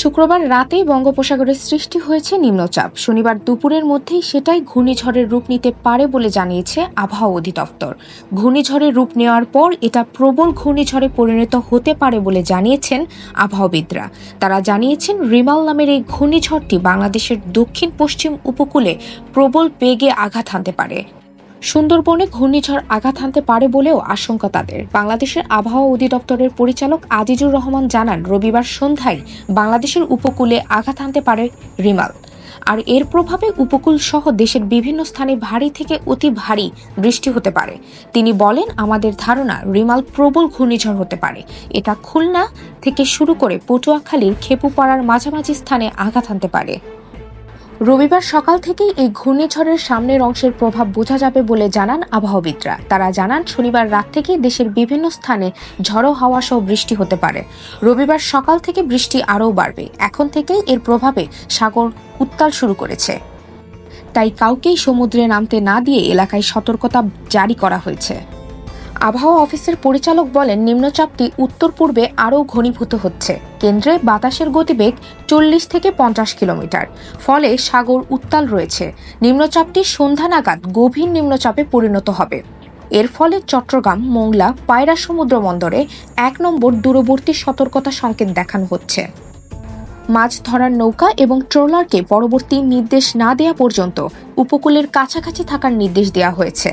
শুক্রবার রাতেই বঙ্গোপসাগরে সৃষ্টি হয়েছে নিম্নচাপ। শনিবার দুপুরের মধ্যেই সেটাই ঘূর্ণিঝড়ের রূপ নিতে পারে বলে জানিয়েছে আবহাওয়া অধিদপ্তর। ঘূর্ণিঝড়ের রূপ নেওয়ার পর এটা প্রবল ঘূর্ণিঝড়ে পরিণত হতে পারে বলে জানিয়েছেন আবহাওয়াবিদরা। তারা জানিয়েছেন, রিমাল নামের এই ঘূর্ণিঝড়টি বাংলাদেশের দক্ষিণ পশ্চিম উপকূলে প্রবল বেগে আঘাত হানতে পারে। সুন্দরবনে ঘূর্ণিঝড় আঘাত হানতে পারে বলেও আশঙ্কা তাদের। বাংলাদেশের আবহাওয়া অধিদপ্তরের পরিচালক আজিজুর রহমান জানান, রবিবার সন্ধ্যায় বাংলাদেশের উপকূলে আঘাত হানতে পারে রিমাল। আর এর প্রভাবে উপকূল সহ দেশের বিভিন্ন স্থানে ভারী থেকে অতি ভারী বৃষ্টি হতে পারে। তিনি বলেন, আমাদের ধারণা, রিমাল প্রবল ঘূর্ণিঝড় হতে পারে। এটা খুলনা থেকে শুরু করে পটুয়াখালীর খেপুপাড়ার মাঝামাঝি স্থানে আঘাত হানতে পারে। রবিবার সকাল থেকেই এই ঘূর্ণিঝড়ের সামনের অংশের প্রভাব বোঝা যাবে বলে জানান আবহাওয়াবিদরা। তারা জানান, শনিবার রাত থেকেই দেশের বিভিন্ন স্থানে ঝড়ো হাওয়া সহ বৃষ্টি হতে পারে। রবিবার সকাল থেকে বৃষ্টি আরও বাড়বে। এখন থেকেই এর প্রভাবে সাগর উত্তাল শুরু করেছে। তাই কাউকেই সমুদ্রে নামতে না দিয়ে এলাকায় সতর্কতা জারি করা হয়েছে। আবহাওয়া অফিসের পরিচালক বলেন, নিম্নচাপটি উত্তর পূর্বে আরও ঘনীভূত হচ্ছে। কেন্দ্রে বাতাসের গতিবেগ চল্লিশ থেকে পঞ্চাশ কিলোমিটার, ফলে সাগর উত্তাল রয়েছে। নিম্নচাপটি সন্ধ্যা নাগাদ গভীর নিম্নচাপে পরিণত হবে। এর ফলে চট্টগ্রাম, মোংলা, পায়রা সমুদ্র বন্দরে এক নম্বর দূরবর্তী সতর্কতা সংকেত দেখানো হচ্ছে। মাছ ধরার নৌকা এবং ট্রলারকে পরবর্তী নির্দেশ না দেওয়া পর্যন্ত উপকূলের কাছাকাছি থাকার নির্দেশ দেওয়া হয়েছে।